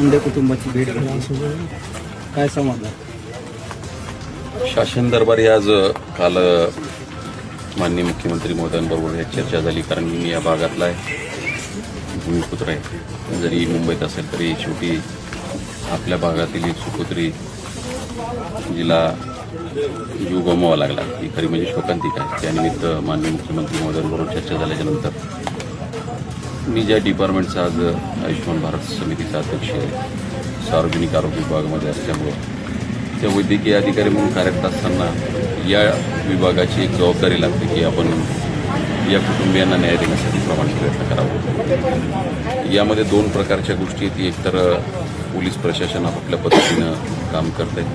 मुंडे कुटुंबाची भेट काय समजलं शासन दरबारी आज काल माननीय मुख्यमंत्री महोदयांबरोबर यात चर्चा झाली कारण मी या भागातला आहे. भूमिपुत्र आहे. जरी मुंबईत असेल तरी शेवटी आपल्या भागातील एक सुपुत्री जिला जीव गमवावा लागला. ही खरी म्हणजे शोकांतिक आहे. त्यानिमित्त माननीय मुख्यमंत्री महोदयांबरोबर चर्चा झाल्याच्यानंतर मी ज्या डिपार्टमेंटचा आज आयुष्यमान भारत समितीचा अध्यक्ष आहे सार्वजनिक आरोग्य विभागामध्ये असल्यामुळं त्या वैद्यकीय अधिकारी म्हणून कार्यरत असताना या विभागाची एक जबाबदारी लागते की आपण या कुटुंबियांना न्याय देण्यासाठी प्रमाणित प्रयत्न करावा. यामध्ये दोन प्रकारच्या गोष्टी आहेत. एकतर पोलीस प्रशासन आपल्या पद्धतीनं काम करत आहे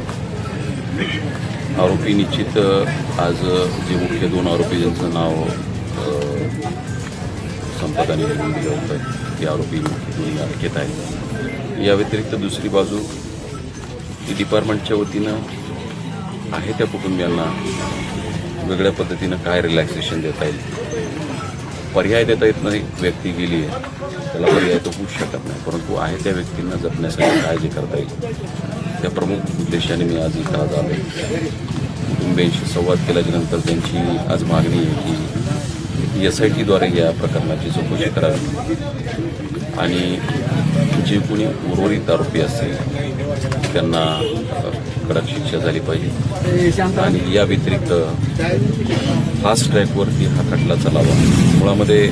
आरोपी निश्चित आज जे मुख्य दोन आरोपी ज्यांचं नाव संपर्काने लिहून दिलं होतं ते आरोपी दोन्ही अटकेत आहेत या व्यतिरिक्त दुसरी बाजू ती डिपार्टमेंटच्या वतीनं आहे त्या कुटुंबियांना वेगळ्या पद्धतीनं काय रिलॅक्सेशन देता येईल? पर्याय देता येत नाही. व्यक्ती गेली आहे. त्याला पर्याय तो होऊच शकत नाही. परंतु आहे त्या व्यक्तींना जपण्यासाठी काय जे करता येईल? त्या प्रमुख उद्देशाने मी आज इथं आज आलो कुटुंबियांशी संवाद केल्याच्यानंतर त्यांची आज मागणी आहे की एस आय टीद्वारे या प्रकरणाची चौकशी करावी. आणि जे कोणी उर्वरित आरोपी असतील त्यांना कडक शिक्षा झाली पाहिजे. आणि या व्यतिरिक्त फास्ट ट्रॅकवरती हा खटला चालावा. मुळामध्ये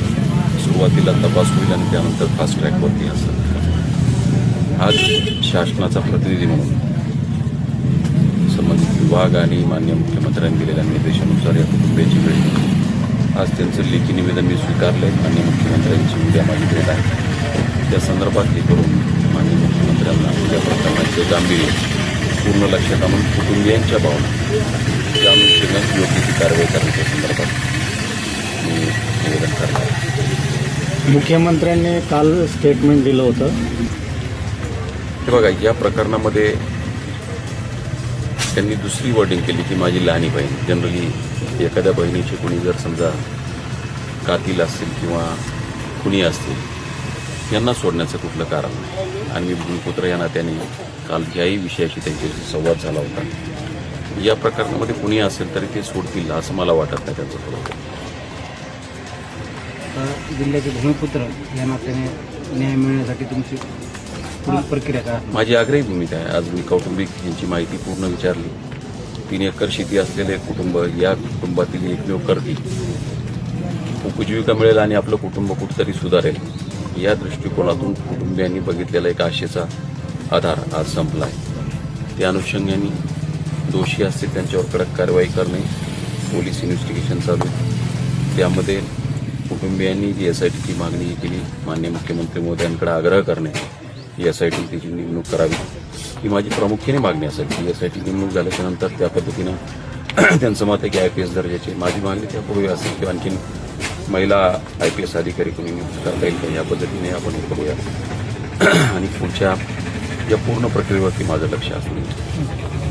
सुरुवातीला तपास होईल आणि त्यानंतर फास्ट ट्रॅकवरती असं. आज शासनाचा प्रतिनिधी म्हणून संबंधित विभाग आणि मान्य मुख्यमंत्र्यांनी दिलेल्या निर्देशानुसार या कुटुंबियाची भेट आज त्यांचं लेखी निवेदन मी स्वीकारलं आहे मान्य मुख्यमंत्र्यांची उद्या माझी भेट आहे. त्या संदर्भात हे करून मान्य मुख्यमंत्र्यांना या प्रकरणाचे गांभीर्य पूर्ण लक्षात आणून कुटुंबियांच्या भावना जाणून घेण्यास योग्य ती कारवाई करण्याच्या संदर्भात मी निवेदन करणार मुख्यमंत्र्यांनी काल स्टेटमेंट दिलं होतं. हे बघा या प्रकरणामध्ये त्यांनी दुसरी वॉर्डिंग केली की माझी लहानी बहीण. जनरली एखाद्या बहिणीची कुणी जर समजा कातील असतील किंवा कुणी असतील यांना सोडण्याचं कुठलं कारण नाही. आणि मी भूमिपुत्र या नात्याने काल याही विषयाशी त्यांच्याशी संवाद झाला होता. या प्रकरणामध्ये कुणी असेल तरी ते सोडतील असं मला वाटत नाही त्यांचं थोडं जिल्ह्याचे भूमिपुत्र या नात्याने न्याय मिळण्यासाठी तुमची पुढील प्रक्रिया काय असणार? माझी आग्रही भूमिका आहे. आज मी कौटुंबिक यांची माहिती पूर्ण विचारली. तीन एकर शेती असलेले कुटुंब या कुटुंबातील एकमेव करती. उपजीविका मिळेल आणि आपलं कुटुंब कुठंतरी सुधारेल. या दृष्टिकोनातून कुटुंबियांनी बघितलेला एक आशेचा आधार आज संपला आहे. त्या अनुषंगाने दोषी असतील त्यांच्यावर कडक कारवाई करणे पोलीस इन्व्हेस्टिगेशन चालू आहे. त्यामध्ये कुटुंबियांनी जी एस आय टीची मागणी केली मान्य मुख्यमंत्री मोदयांकडे आग्रह करणे एस आय टी त्याची नेमणूक करावी ही माझी प्रामुख्याने मागणी असेल की एस आय टी नेमणूक झाल्याच्यानंतर त्या पद्धतीनं त्यांचं मत आहे की आय पी एस दर्जाची माझी मागणी त्यापूर्वी असेल किंवा आणखीन महिला आय पी एस अधिकारी कोणी नियुक्त करता येईल का या पद्धतीने आपण हे करूया आणि पुढच्या या पूर्ण प्रक्रियेवरती माझं लक्ष असणार